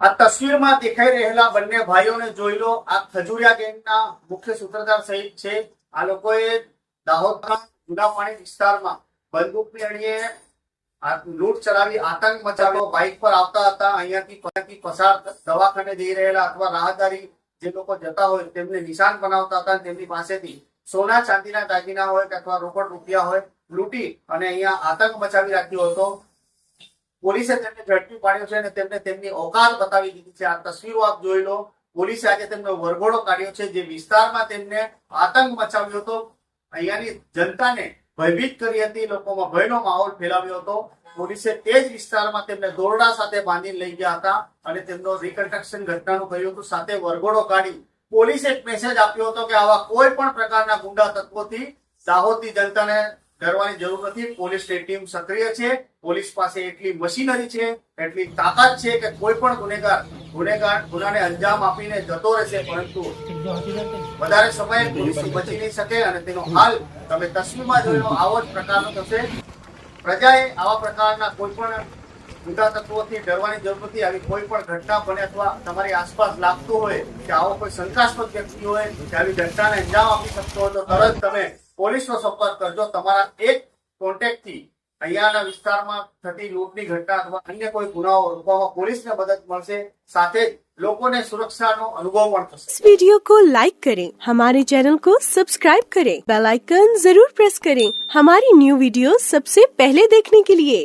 આ તસવીરમાં દેખાઈ રહેલા બંને ભાઈઓને જોઈ લો. આ ખજુરિયા ગેંગના મુખ્ય સૂત્રધાર સહિત છે. આ લોકોએ દાહોદના જુદા પાણી વિસ્તારમાં બંદૂકની અણીએ લૂંટ ચલાવી આતંક મચાવ્યો. બાઇક પર આવતા હતા. અહીંયાથી પસાર દવાખાને જઈ રહેલા અથવા રાહદારી જે લોકો જતા હોય તેમને નિશાન બનાવતા હતા તેમની પાસેથી સોના, ચાંદીના દાગીના હોય અથવા રોકડ રૂપિયા હોય લૂંટી અને અહીંયા આતંક મચાવી રાખ્યો હતો. પોલીસે તેમને ઝડપી પાડ્યો છે અને તેમને તેમની ઓકાત બતાવી દીધી છે. આ તસવીરો આપ જોઈ લો. પોલીસે આજે તેમનો વરઘોડો કાઢ્યો છે. જે વિસ્તારમાં તેમને આતંક મચાવ્યો હતો. અહીંયાની જનતાને ભયભીત કરી હતી. લોકોમાં ભયનો માહોલ ફેલાવ્યો હતો. પોલીસે તે જ વિસ્તારમાં તેમને દોરડા સાથે બાંધીને લઈ ગયા હતા અને તેમનો રિકન્સ્ટ્રક્શન ઘટનાનું કર્યું હતું. સાથે વરઘોડો કાઢી પોલીસે એક મેસેજ આપ્યો હતો કે આવા કોઈ પણ પ્રકારના ગુંડા તત્વોથી દાહોદની જનતાને ડરવાની જરૂર નથી. પોલીસની ટીમ સક્રિય છે. પોલીસ પાસે એટલી મશીનરી છે, એટલી તાકાત છે કે કોઈ પણ ગુનેગાર ગુનેગાર ગુનાને અંજામ આપીને જતો રહેશે. પરંતુ વધારે સમય પોલીસ બચી નહીં શકે અને તેનો હાલ તમે તસવીરમાં જોયો, આવો જ પ્રકારનો થશે. પ્રજાએ આવા પ્રકારના કોઈ પણ ગુંડા તત્વોથી ડરવાની જરૂર નથી. આવી કોઈ પણ ઘટના બને અથવા તમારી આસપાસ લાગતું હોય કે આવો કોઈ શંકાસ્પદ વ્યક્તિ હોય કે આવી ઘટનાને અંજામ આપી શકતો હોય, તો તરત તમે પોલીસનો સંપર્ક કરજો તમારા એક કોન્ટેક્ટથી અહીંયાના વિસ્તારમાં થતી લૂંટની ઘટના અથવા અન્ય કોઈ ગુનાઓ રોકવામાં પોલીસને મદદ મળશે સાથે જ લોકોને સુરક્ષાનો અનુભવ પણ થશે इस वीडियो को लाइक करें हमारे चैनल को सब्सक्राइब करें बेल आइकन जरूर प्रेस करें हमारी न्यू वीडियो सबसे पहले देखने के लिए